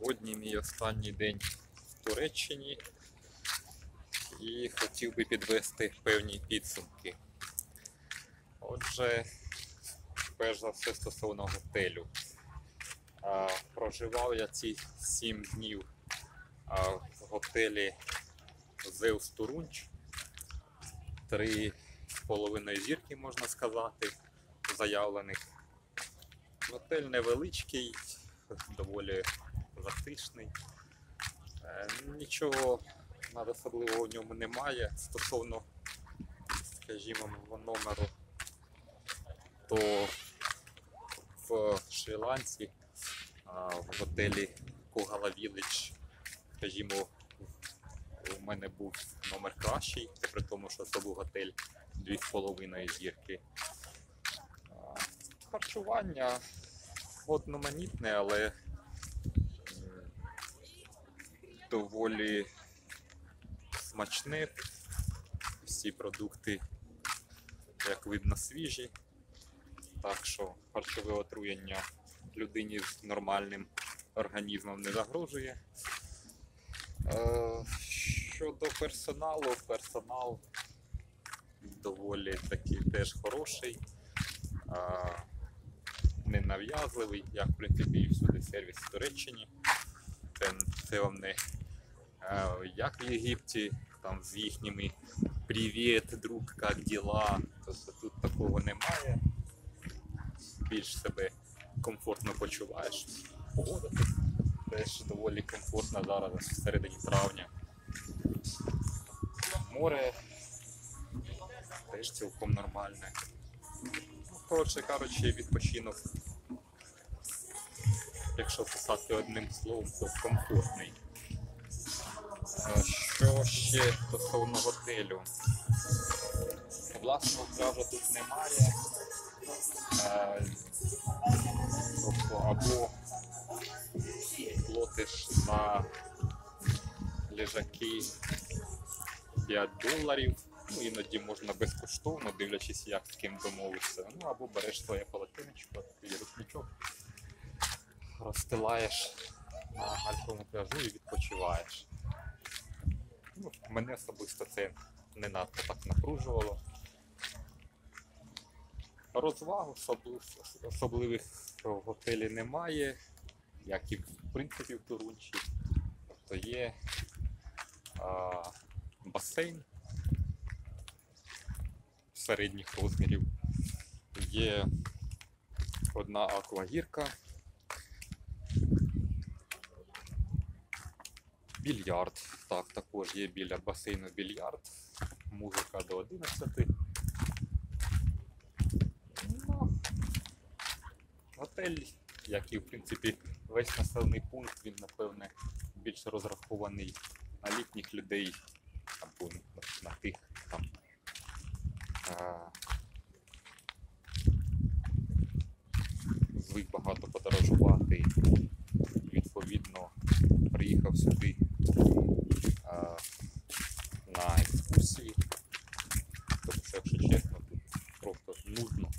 Сьогодні мій останній день в Туреччині і хотів би підвести певні підсумки. Отже, перш за все стосовно готелю. Проживав я ці 7 днів в готелі Зеус Турунч. Три з половиною зірки, можна сказати, заявлених. Готель невеличкий, доволі затишний. Е, Нічого особливого в ньому немає. Стосовно, скажімо, номеру, то в Шрі-Ланці в готелі Когала Village, скажімо, у мене був номер кращий, при тому, що це був готель 2,5 зірки. Харчування одноманітне, але доволі смачне. Всі продукти, як видно, свіжі. Так що харчове отруєння людині з нормальним організмом не загрожує. Е, Щодо персоналу, персонал доволі такий теж хороший, ненав'язливий, як в принципі і всюди сервіс в Туреччині. Це, це вам не як в Єгипті, там з їхніми Привіт, друг, як діла? Тобто тут такого немає. Більш себе комфортно почуваєш. Погода теж доволі комфортна зараз в середині травня. Море теж цілком нормальне. Ну, коротше кажучи, відпочинок. Якщо писати одним словом, то комфортний. Що ще стосовно готелю? Власного пляжу тут немає. Е, Тобто або платиш за лежаки 5 доларів, ну іноді можна безкоштовно, дивлячись, як з ким домовишся. Ну або береш своє полотенечко, такий рушничок, розстилаєш на гальковому пляжу і відпочиваєш. Ну, мене особисто це не надто так напружувало. Розваг особливих, в готелі немає, як і в принципі в Турунчі. Тобто є а, басейн середніх розмірів, є одна аквагірка, більярд. Так, також є біля басейну більярд, музика до 11. Ну, готель, як і в принципі весь населений пункт, він напевне більш розрахований на літніх людей або на тих там. а, Звик багато подорожувати. Відповідно, приїхав сюди а, на екскурсії. Тому що, якщо чесно, тут просто нудно.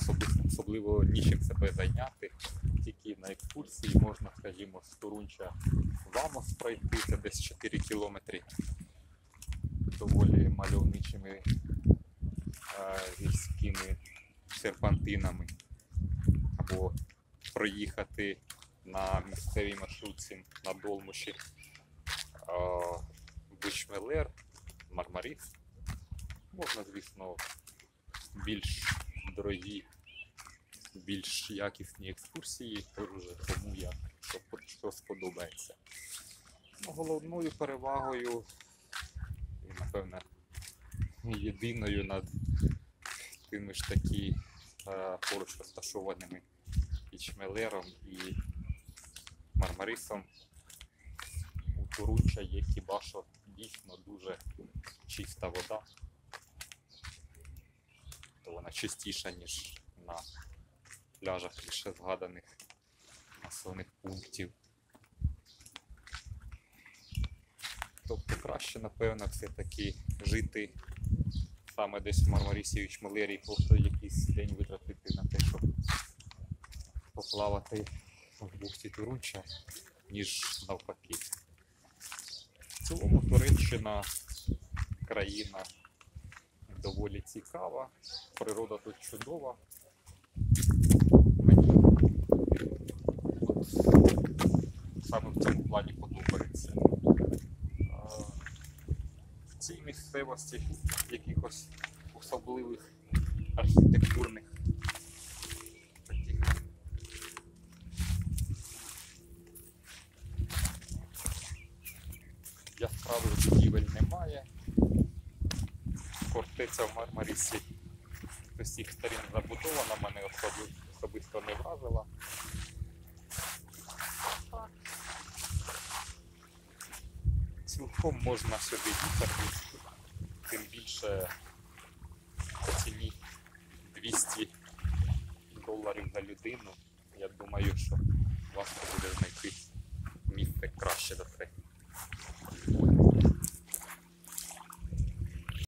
Особисто, особливо нічим себе зайняти. Тільки на екскурсії можна, скажімо, з Турунча в Амос пройти, це десь 4 кілометри доволі мальовничими е, гірськими серпантинами. Або проїхати на місцевій маршрутці на Долмуші е, Бучмелер, Мармарис. Можна, звісно, більш дорогі, більш якісні екскурсії, тому як що, сподобається. Ну, головною перевагою, і, напевне, єдиною над тими ж таки е, поруч розташованими і Чмелером, і Мармарисом у Турунча є хіба що дійсно дуже чиста вода. То вона чистіша, ніж пляжах лише згаданих населених пунктів. Тобто краще, напевно, все-таки жити саме десь в Мармарісі Чмелері, просто якийсь день витратити на те, щоб поплавати вдвох доруччя, ніж навпаки. В цілому Туреччина країна доволі цікава, природа тут чудова. Мені от саме в цьому плані подобається. В цій місцевості якихось особливих архітектурних таких яскравих будівель немає. Фортеця в Мармарісі з цих сторін забудована, мене особисто не вразила. Цілком можна сюди їхати, тим більше по ціні 200 доларів на людину. Я думаю, що важко буде знайти місце краще за це.